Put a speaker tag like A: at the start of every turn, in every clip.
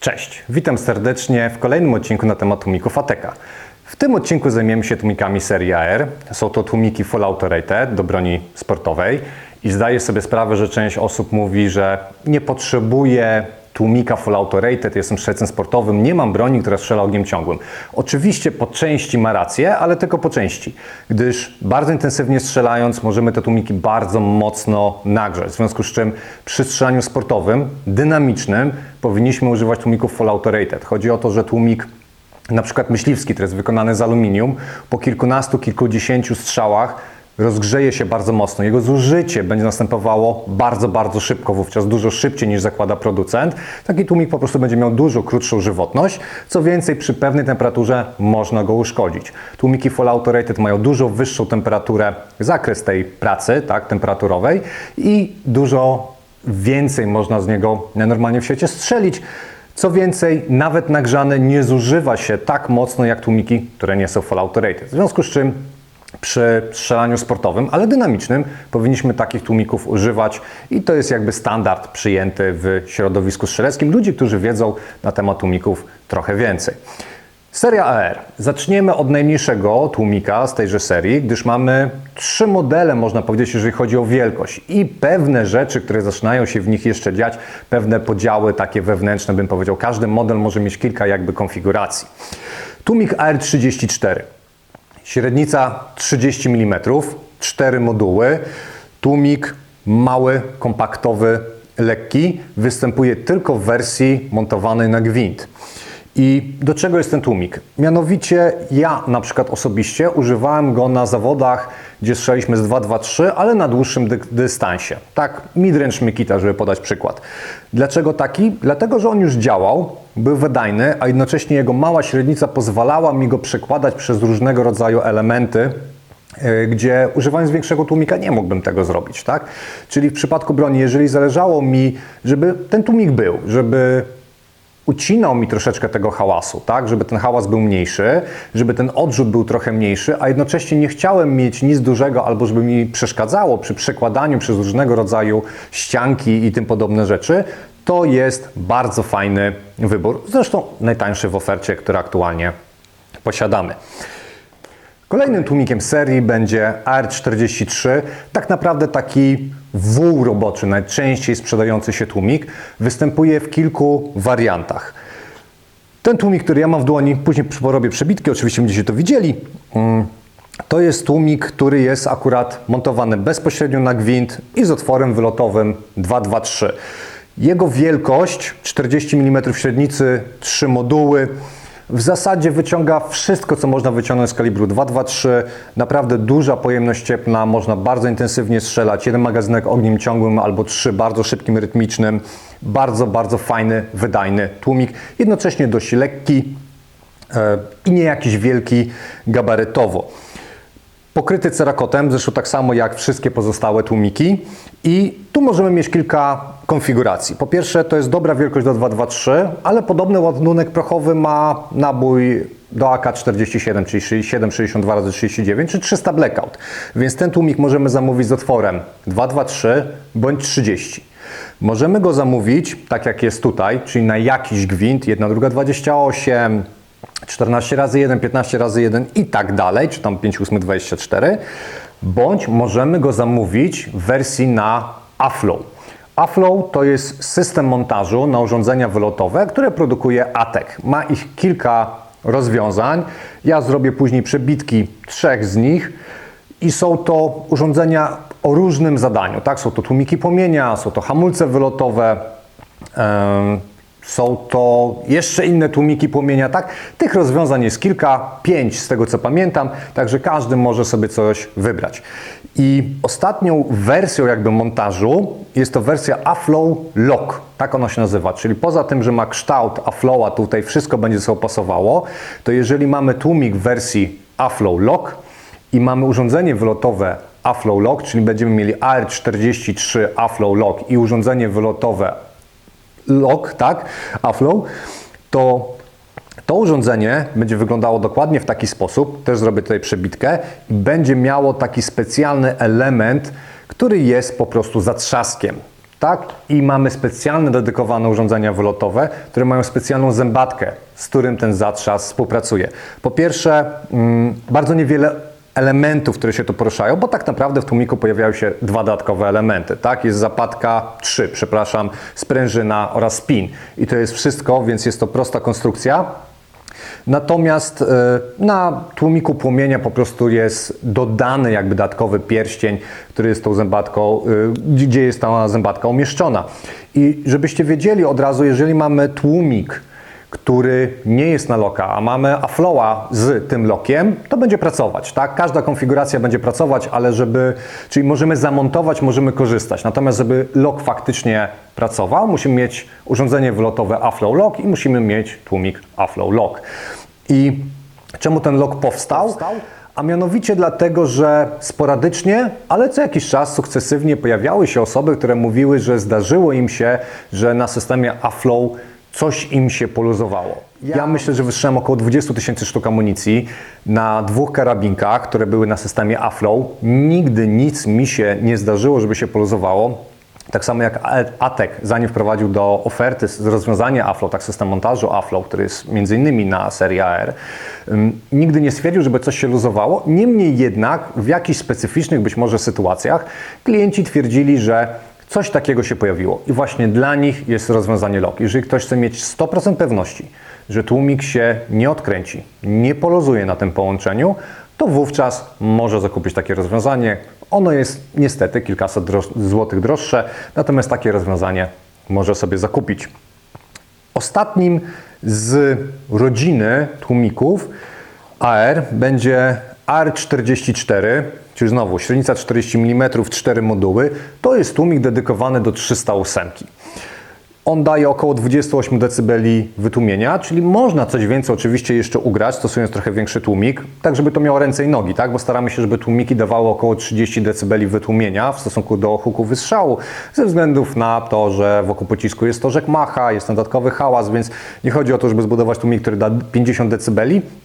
A: Cześć, witam serdecznie w kolejnym odcinku na temat tłumików Ateka. W tym odcinku zajmiemy się tłumikami serii AR. Są to tłumiki full auto rated do broni sportowej i zdaję sobie sprawę, że część osób mówi, że nie potrzebuje tłumika full auto rated, jestem strzelcem sportowym, nie mam broni, która strzela ogniem ciągłym. Oczywiście po części ma rację, ale tylko po części, gdyż bardzo intensywnie strzelając możemy te tłumiki bardzo mocno nagrzać, w związku z czym przy strzelaniu sportowym, dynamicznym powinniśmy używać tłumików full auto rated. Chodzi o to, że tłumik na przykład myśliwski, który jest wykonany z aluminium, po kilkunastu, kilkudziesięciu strzałach rozgrzeje się bardzo mocno. Jego zużycie będzie następowało bardzo, bardzo szybko, wówczas dużo szybciej niż zakłada producent. Taki tłumik po prostu będzie miał dużo krótszą żywotność. Co więcej, przy pewnej temperaturze można go uszkodzić. Tłumiki full auto rated mają dużo wyższą temperaturę, zakres tej pracy, tak, temperaturowej i dużo więcej można z niego normalnie w świecie strzelić. Co więcej, nawet nagrzane nie zużywa się tak mocno jak tłumiki, które nie są full auto rated. W związku z czym przy strzelaniu sportowym, ale dynamicznym, powinniśmy takich tłumików używać i to jest jakby standard przyjęty w środowisku strzeleckim. Ludzi, którzy wiedzą na temat tłumików trochę więcej. Seria AR. Zaczniemy od najmniejszego tłumika z tejże serii, gdyż mamy trzy modele, można powiedzieć, jeżeli chodzi o wielkość i pewne rzeczy, które zaczynają się w nich jeszcze dziać, pewne podziały takie wewnętrzne, bym powiedział. Każdy model może mieć kilka jakby konfiguracji. Tłumik AR34. Średnica 30 mm, 4 moduły, tłumik mały, kompaktowy, lekki, występuje tylko w wersji montowanej na gwint. I do czego jest ten tłumik? Mianowicie ja na przykład osobiście używałem go na zawodach, gdzie strzeliśmy z 2-2-3, ale na dłuższym dy dystansie. Tak, midrange Mikita, żeby podać przykład. Dlaczego taki? Dlatego, że on już działał, był wydajny, a jednocześnie jego mała średnica pozwalała mi go przekładać przez różnego rodzaju elementy, e, gdzie używając większego tłumika nie mógłbym tego zrobić, tak? Czyli w przypadku broni, jeżeli zależało mi, żeby ten tłumik był, żeby ucinał mi troszeczkę tego hałasu, tak, żeby ten hałas był mniejszy, żeby ten odrzut był trochę mniejszy, a jednocześnie nie chciałem mieć nic dużego albo żeby mi przeszkadzało przy przekładaniu przez różnego rodzaju ścianki i tym podobne rzeczy, to jest bardzo fajny wybór. Zresztą najtańszy w ofercie, który aktualnie posiadamy. Kolejnym tłumikiem serii będzie AR43, tak naprawdę taki wół roboczy, najczęściej sprzedający się tłumik, występuje w kilku wariantach. Ten tłumik, który ja mam w dłoni, później porobię przebitki, oczywiście będziecie to widzieli, mm, to jest tłumik, który jest akurat montowany bezpośrednio na gwint i z otworem wylotowym 223. Jego wielkość 40 mm średnicy, 3 moduły, w zasadzie wyciąga wszystko, co można wyciągnąć z kalibru 223. Naprawdę duża pojemność cieplna, można bardzo intensywnie strzelać. Jeden magazynek ogniem ciągłym albo trzy bardzo szybkim, rytmicznym. Bardzo, bardzo fajny, wydajny tłumik. Jednocześnie dość lekki e, i nie jakiś wielki gabarytowo. Pokryty cerakotem, zresztą tak samo jak wszystkie pozostałe tłumiki. I tu możemy mieć kilka konfiguracji. Po pierwsze, to jest dobra wielkość do 223, ale podobny ładunek prochowy ma nabój do AK-47, czyli 7,62 x 39 czy 300 Blackout. Więc ten tłumik możemy zamówić z otworem 223 bądź 30. Możemy go zamówić, tak jak jest tutaj, czyli na jakiś gwint, jedna, druga 28, 14 razy 1, 15 razy 1 i tak dalej, czy tam 5, 8, 24, bądź możemy go zamówić w wersji na AFLOW. AFLOW to jest system montażu na urządzenia wylotowe, które produkuje ATEC. Ma ich kilka rozwiązań. Ja zrobię później przebitki trzech z nich i są to urządzenia o różnym zadaniu. Tak? Są to tłumiki płomienia, są to hamulce wylotowe, są to jeszcze inne tłumiki płomienia, tak? Tych rozwiązań jest kilka, pięć z tego co pamiętam, także każdy może sobie coś wybrać. I ostatnią wersją jakby montażu jest to wersja Aflow Lock, tak ona się nazywa, czyli poza tym, że ma kształt Aflowa, tutaj wszystko będzie ze sobą pasowało, to jeżeli mamy tłumik w wersji Aflow Lock i mamy urządzenie wylotowe Aflow Lock, czyli będziemy mieli AR43 Aflow Lock i urządzenie wylotowe lock, tak, Aflow, to to urządzenie będzie wyglądało dokładnie w taki sposób, też zrobię tutaj przebitkę, i będzie miało taki specjalny element, który jest po prostu zatrzaskiem. tak? I mamy specjalne, dedykowane urządzenia wylotowe, które mają specjalną zębatkę, z którym ten zatrzask współpracuje. Po pierwsze, mm, bardzo niewiele elementów, które się tu poruszają, bo tak naprawdę w tłumiku pojawiają się dwa dodatkowe elementy, tak? Jest zapadka, trzy, przepraszam, sprężyna oraz spin. I to jest wszystko, więc jest to prosta konstrukcja. Natomiast e, na tłumiku płomienia po prostu jest dodany jakby dodatkowy pierścień, który jest tą zębatką, e, gdzie jest ta zębatka umieszczona. I żebyście wiedzieli od razu, jeżeli mamy tłumik, który nie jest na loka, a mamy aflowa z tym lokiem, to będzie pracować, tak? Każda konfiguracja będzie pracować, ale żeby, czyli możemy zamontować, możemy korzystać. Natomiast żeby lok faktycznie pracował, musimy mieć urządzenie wylotowe aflow lock i musimy mieć tłumik aflow lock. I czemu ten lok powstał? A mianowicie dlatego, że sporadycznie, ale co jakiś czas sukcesywnie pojawiały się osoby, które mówiły, że zdarzyło im się, że na systemie aflow coś im się poluzowało. Ja myślę, że wytrzymałem około 20 tysięcy sztuk amunicji na dwóch karabinkach, które były na systemie Aflow. Nigdy nic mi się nie zdarzyło, żeby się poluzowało. Tak samo jak ATEK, zanim wprowadził do oferty z rozwiązania Aflow, tak system montażu Aflow, który jest między innymi na serii AR, nigdy nie stwierdził, żeby coś się luzowało. Niemniej jednak w jakichś specyficznych być może sytuacjach klienci twierdzili, że Coś takiego się pojawiło i właśnie dla nich jest rozwiązanie lock. Jeżeli ktoś chce mieć 100% pewności, że tłumik się nie odkręci, nie polozuje na tym połączeniu, to wówczas może zakupić takie rozwiązanie. Ono jest niestety kilkaset droż złotych droższe, natomiast takie rozwiązanie może sobie zakupić. Ostatnim z rodziny tłumików AR będzie AR44, czyli znowu średnica 40 mm, 4 moduły. To jest tłumik dedykowany do 308. On daje około 28 dB wytłumienia, czyli można coś więcej oczywiście jeszcze ugrać, stosując trochę większy tłumik, tak żeby to miało ręce i nogi, tak? bo staramy się, żeby tłumiki dawały około 30 dB wytłumienia w stosunku do huku wystrzału, ze względów na to, że wokół pocisku jest torzek macha, jest dodatkowy hałas, więc nie chodzi o to, żeby zbudować tłumik, który da 50 dB,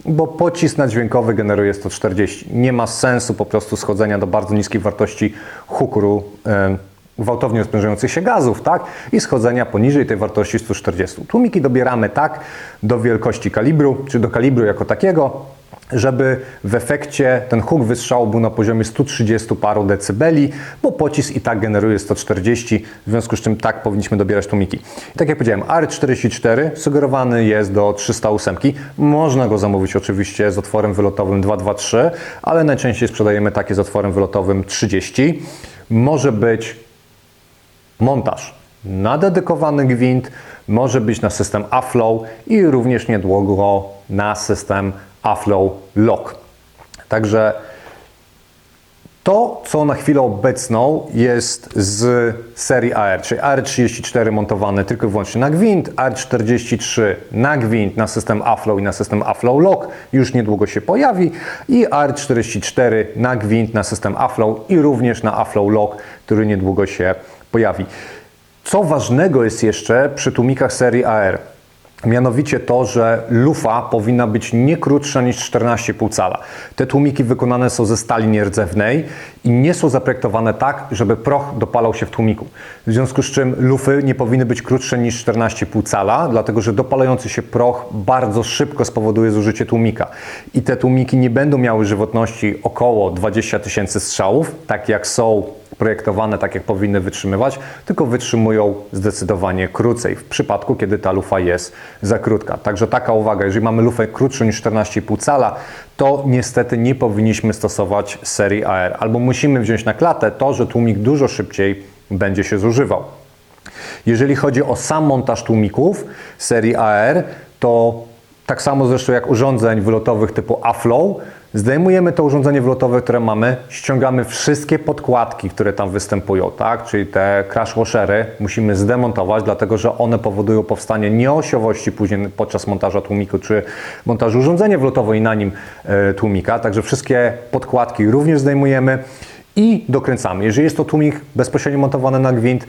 A: bo pocisk nadźwiękowy generuje 140. Nie ma sensu po prostu schodzenia do bardzo niskiej wartości huku. Yy, gwałtownie rozprężających się gazów, tak? I schodzenia poniżej tej wartości 140. Tłumiki dobieramy tak do wielkości kalibru, czy do kalibru jako takiego, żeby w efekcie ten huk wystrzału był na poziomie 130 paru decybeli, bo pocisk i tak generuje 140, w związku z czym tak powinniśmy dobierać tłumiki. Tak jak powiedziałem, AR44 sugerowany jest do 308. Można go zamówić oczywiście z otworem wylotowym 223, ale najczęściej sprzedajemy takie z otworem wylotowym 30. Może być montaż na dedykowany gwint, może być na system Aflow i również niedługo na system Aflow Lock. Także to, co na chwilę obecną jest z serii AR, czyli AR34 montowany tylko i wyłącznie na gwint, AR43 na gwint, na system Aflow i na system Aflow Lock już niedługo się pojawi i AR44 na gwint, na system Aflow i również na Aflow Lock, który niedługo się pojawi. Co ważnego jest jeszcze przy tłumikach serii AR? Mianowicie to, że lufa powinna być nie krótsza niż 14,5 cala. Te tłumiki wykonane są ze stali nierdzewnej i nie są zaprojektowane tak, żeby proch dopalał się w tłumiku. W związku z czym lufy nie powinny być krótsze niż 14,5 cala, dlatego że dopalający się proch bardzo szybko spowoduje zużycie tłumika. I te tłumiki nie będą miały żywotności około 20 tysięcy strzałów, tak jak są projektowane tak, jak powinny wytrzymywać, tylko wytrzymują zdecydowanie krócej w przypadku, kiedy ta lufa jest za krótka. Także taka uwaga, jeżeli mamy lufę krótszą niż 14,5 cala, to niestety nie powinniśmy stosować serii AR. Albo musimy wziąć na klatę to, że tłumik dużo szybciej będzie się zużywał. Jeżeli chodzi o sam montaż tłumików serii AR, to tak samo zresztą jak urządzeń wylotowych typu Aflow, Zdejmujemy to urządzenie wlotowe, które mamy, ściągamy wszystkie podkładki, które tam występują, tak? czyli te crash washery musimy zdemontować, dlatego że one powodują powstanie nieosiowości później podczas montażu tłumiku, czy montażu urządzenia wlotowego i na nim e, tłumika. Także wszystkie podkładki również zdejmujemy i dokręcamy. Jeżeli jest to tłumik bezpośrednio montowany na gwint,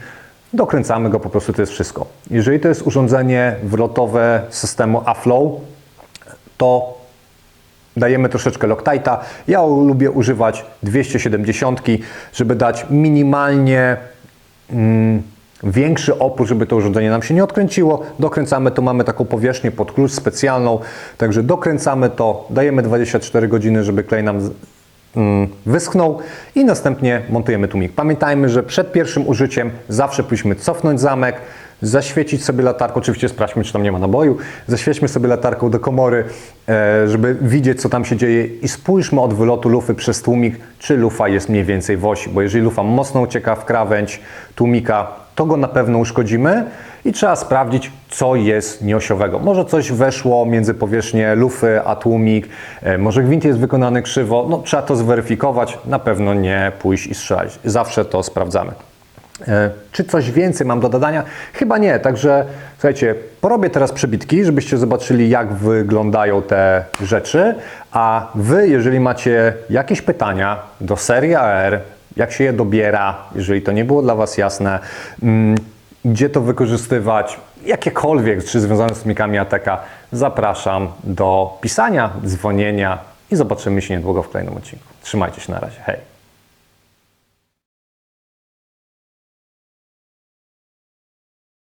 A: dokręcamy go, po prostu to jest wszystko. Jeżeli to jest urządzenie wlotowe systemu Aflow, to dajemy troszeczkę Loctite'a. Ja lubię używać 270, żeby dać minimalnie mm, większy opór, żeby to urządzenie nam się nie odkręciło. Dokręcamy to, mamy taką powierzchnię pod klucz specjalną, także dokręcamy to, dajemy 24 godziny, żeby klej nam wyschnął i następnie montujemy tłumik. Pamiętajmy, że przed pierwszym użyciem zawsze powinniśmy cofnąć zamek, zaświecić sobie latarką, oczywiście sprawdźmy, czy tam nie ma naboju, zaświećmy sobie latarką do komory, e, żeby widzieć, co tam się dzieje i spójrzmy od wylotu lufy przez tłumik, czy lufa jest mniej więcej w osi, bo jeżeli lufa mocno ucieka w krawędź tłumika, to go na pewno uszkodzimy i trzeba sprawdzić, co jest nieosiowego. Może coś weszło między powierzchnię lufy a tłumik, e, może gwint jest wykonany krzywo, no trzeba to zweryfikować, na pewno nie pójść i strzelać. Zawsze to sprawdzamy. E, Czy coś więcej mam do dodania? Chyba nie, także słuchajcie, porobię teraz przebitki, żebyście zobaczyli jak wyglądają te rzeczy, a Wy, jeżeli macie jakieś pytania do serii AR, jak się je dobiera, jeżeli to nie było dla Was jasne, mm, gdzie to wykorzystywać, jakiekolwiek, czy związane z tłumikami ATK, zapraszam do pisania, dzwonienia i zobaczymy się niedługo w kolejnym odcinku. Trzymajcie się na razie, hej!